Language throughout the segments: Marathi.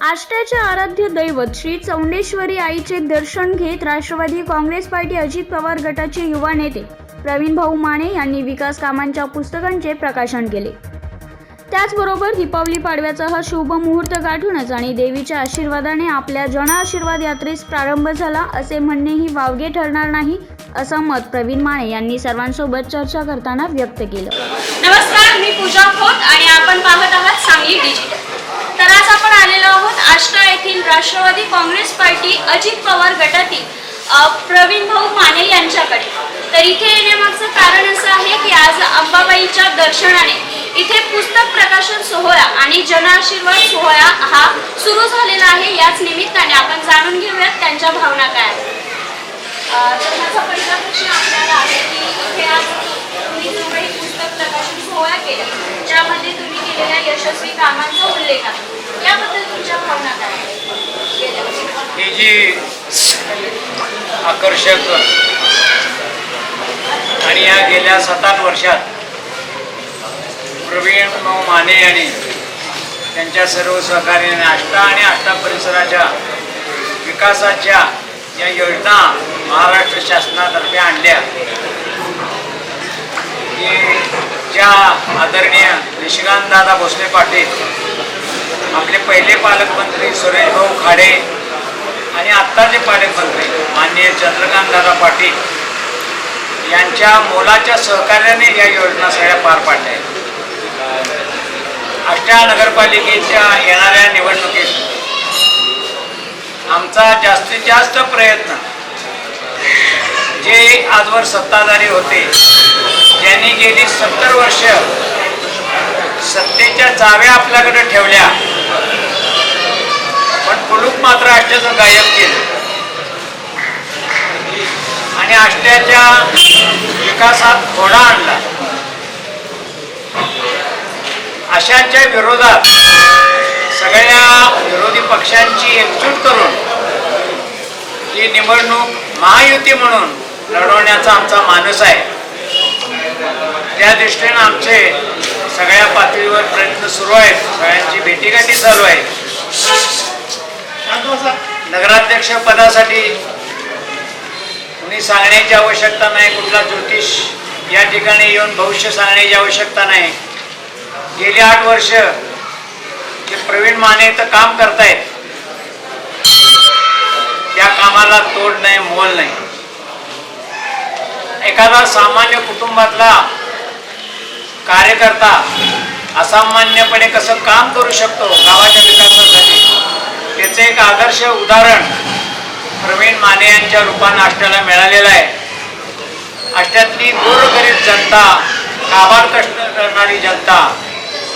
आष्ट्याचे आराध्य दैवत श्री चौंडेश्वरी आईचे दर्शन घेत राष्ट्रवादी काँग्रेस पार्टी अजित पवार गटाचे युवा नेते प्रवीण भाऊ माने यांनी विकास कामांच्या पुस्तकांचे प्रकाशन केले. त्याचबरोबर दीपावली पाडव्याचा हा शुभ मुहूर्त गाठूनच आणि देवीच्या आशीर्वादाने आपल्या जन आशीर्वाद यात्रेस प्रारंभ झाला असे म्हणणेही वावगे ठरणार नाही असं मत प्रवीण माने यांनी सर्वांसोबत चर्चा करताना व्यक्त केलं. नमस्कार मी पूजा खोत आणि आपण पाहत आहात सांगली डिजिटल. तर आज आपण आलेलो आहोत आष्टा येथील राष्ट्रवादी काँग्रेस पार्टी अजित पवार गटातील प्रवीण भाऊ माने यांच्याकडे. तर इथे येण्यामागचं कारण असं आहे की आज अंबाबाईच्या दर्शनाने इथे पुस्तक प्रकाशन सोहळा आणि जनआशीर्वाद सोहळा हा सुरू झालेला आहे. याच निमित्ताने आपण जाणून घेऊयात त्यांच्या भावना काय आहेत. तर माझा पहिला प्रश्न आपल्याला आहे की इथे आज तुम्ही जो काही पुस्तक प्रकाशन सोहळा केला ज्यामध्ये तुम्ही केलेल्या यशस्वी कामांचा उल्लेख आहे याबद्दल तुमच्या भावना काय आहेत? गेल्या वर्षी. ही जी आकर्षक आणि या गेल्या सात आठ वर्षात प्रवीण माने यांनी त्यांच्या सर्व सहकार्याने आष्टा आणि आष्टा परिसराच्या विकासाच्या या योजना महाराष्ट्र शासनातर्फे आणल्या. की ज्या आदरणीय निशिकांत दादा भोसले पाटील आपले पहिले पालकमंत्री सुरेश आणि पालकमंत्री माननीय चंद्रकांत दादा पाटील यांच्या मोलाच्या सहकार्याने या योजना सगळ्या पार पाडल्या आहेत. आष्ट्या नगरपालिकेच्या येणाऱ्या निवडणुकीत आमचा जास्तीत जास्त प्रयत्न जे आजवर सत्ताधारी होते ज्यांनी गेली सत्तर वर्ष सत्तेच्या चाव्या आपल्याकडे ठेवल्या पण कुलूप मात्र आष्ट्याचं गायब केलं. आणि विकासात घोडा आणला. अशांच्या विरोधात सगळ्या विरोधी पक्षांची एकजूट करून ही निवडणूक महायुती म्हणून लढवण्याचा आमचा मानस आहे. त्या दृष्टीनं आमचे सगळ्या पातळीवर प्रयत्न सुरू आहेत. सगळ्यांची भेटीगाठी चालू आहे. नगराध्यक्ष पदासाठी कुणी सांगण्याची आवश्यकता नाही कुठला ज्योतिष या ठिकाणी येऊन भविष्य सांगण्याची आवश्यकता नाही. गेली आठ वर्ष जे प्रवीण माने तर काम करतायत त्या कामाला तोड नाही मोल नाही. एखादा सामान्य कुटुंबातला कार्यकर्ता असामान्यपणे कसं काम करू शकतो गावाच्या विकासासाठी? त्याचं एक आदर्श उदाहरण प्रवीण माने यांच्या रूपानं आष्ट्याला मिळालेला आहे. आष्ट्यातली गोरगरीब जनता काबाड कष्ट करणारी जनता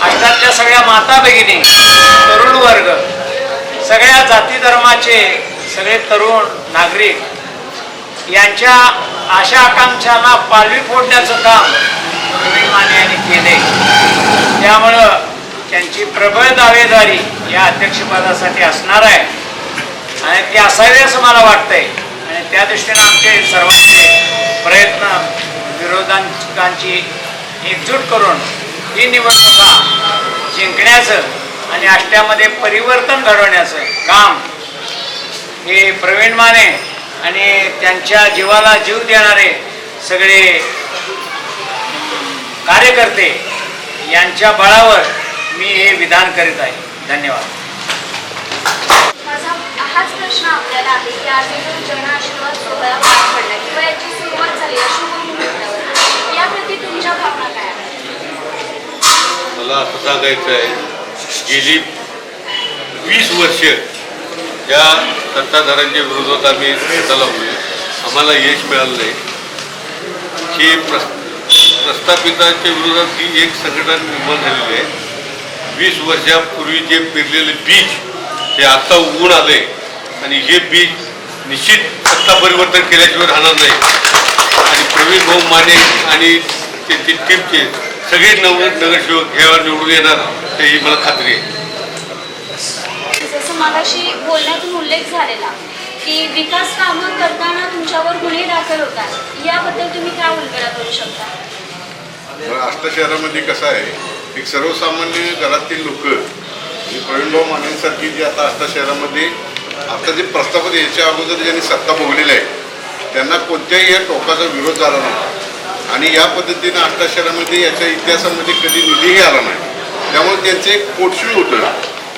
आष्ट्यातल्या सगळ्या माता भगिनी तरुण वर्ग सगळ्या जाती धर्माचे सगळे तरुण नागरिक यांच्या आशा आकांक्षांना पालवी फोडण्याचं काम प्रवीण माने यांनी केले त्यामुळं त्यांची प्रबळ दावेदारी या अध्यक्षपदासाठी असणार आहे. आणि ते असावे असं मला वाटतंय. आणि त्या दृष्टीनं आमचे सर्वांचे प्रयत्न विरोधांची एकजूट करून ही निवडणुका जिंकण्याचं आणि आष्ट्यामध्ये परिवर्तन घडवण्याचं काम हे प्रवीण माने आणि त्यांच्या जीवाला जीव देणारे सगळे कार्यकर्ते यांच्या बळावर मी हे विधान करीत आहे. धन्यवाद. हाच प्रश्न आपल्याला आहे की आज जो जनआशीर्वाद सोहळा पार पडला किंवा याची सुरुवात झाली आहे मुहूर्तावर याप्रती तुमच्या भावना काय आहेत? मला असं सांगायचं आहे गेली वीस वर्ष या सत्ताधाऱ्यांच्या विरोधात आम्ही लढा लावलोय आम्हाला यश मिळालं नाही. हे प्रस् प्रस्थापितांच्या विरोधात ही एक संघटना निर्माण झालेली आहे. वीस वर्षापूर्वी जे पेरलेले बीज हे आता उगून आले आणि हे बीज निश्चित सत्ता परिवर्तन केल्याशिवाय राहणार नाही. आणि प्रवीण भाऊ माने आणि त्यांची टीमचे सगळे नव नगरसेवक ह्यावर निवडून येणार ही मला खात्री आहे. जसं मगाशी बोलण्यातून उल्लेख झालेला की विकास कामं करताना तुमच्यावर गुन्हे दाखल होतात याबद्दल तुम्ही काय उलगडा करू शकता? बरं, आष्टा शहरामध्ये कसं आहे एक सर्वसामान्य घरातील लोक आणि प्रवीणभाऊ मानेंसारखी जी आता आष्टा शहरामध्ये आता जे प्रस्ताव याच्या अगोदर ज्यांनी सत्ता भोगलेली आहे त्यांना कोणत्याही या टोकाचा विरोध झाला नाही. आणि या पद्धतीनं आष्टा शहरामध्ये याच्या इतिहासामध्ये कधी निधीही आला नाही. त्यामुळे त्यांचे एक पोटशूळ होतं.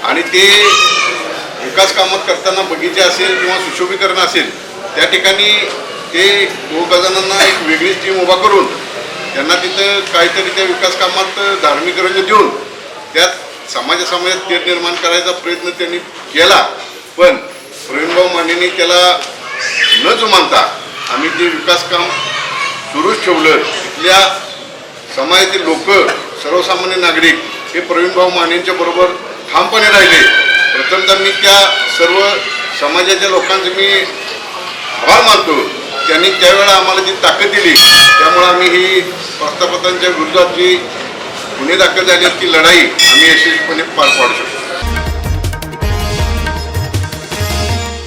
आणि ते विकास कामात करताना बगीचे असेल किंवा सुशोभीकरण असेल त्या ठिकाणी ते दोघजणांना एक वेगळीच टीम उभा करून त्यांना तिथं काहीतरी त्या विकास कामात धार्मिक रंग देऊन त्यात समाजासमाजात तेढ निर्माण करायचा प्रयत्न त्यांनी केला. पण प्रवीणभाऊ त्याला न जुमानता आम्ही ते विकास काम सुरूच ठेवलं तिथल्या समाजातील लोक सर्वसामान्य नागरिक हे प्रवीणभाऊ मानेंच्या बरोबर ठामपणे राहिले. प्रथमतः मी त्या सर्व समाजाच्या लोकांचे मी आभार मानतो. त्यांनी त्यावेळेला आम्हाला जी ताकद दिली त्यामुळे आम्ही ही प्रस्थापितांच्या विरोधात जी गुन्हे दाखल झाली ती लढाई आम्ही यशस्वीपणे पार पाडू शकतो.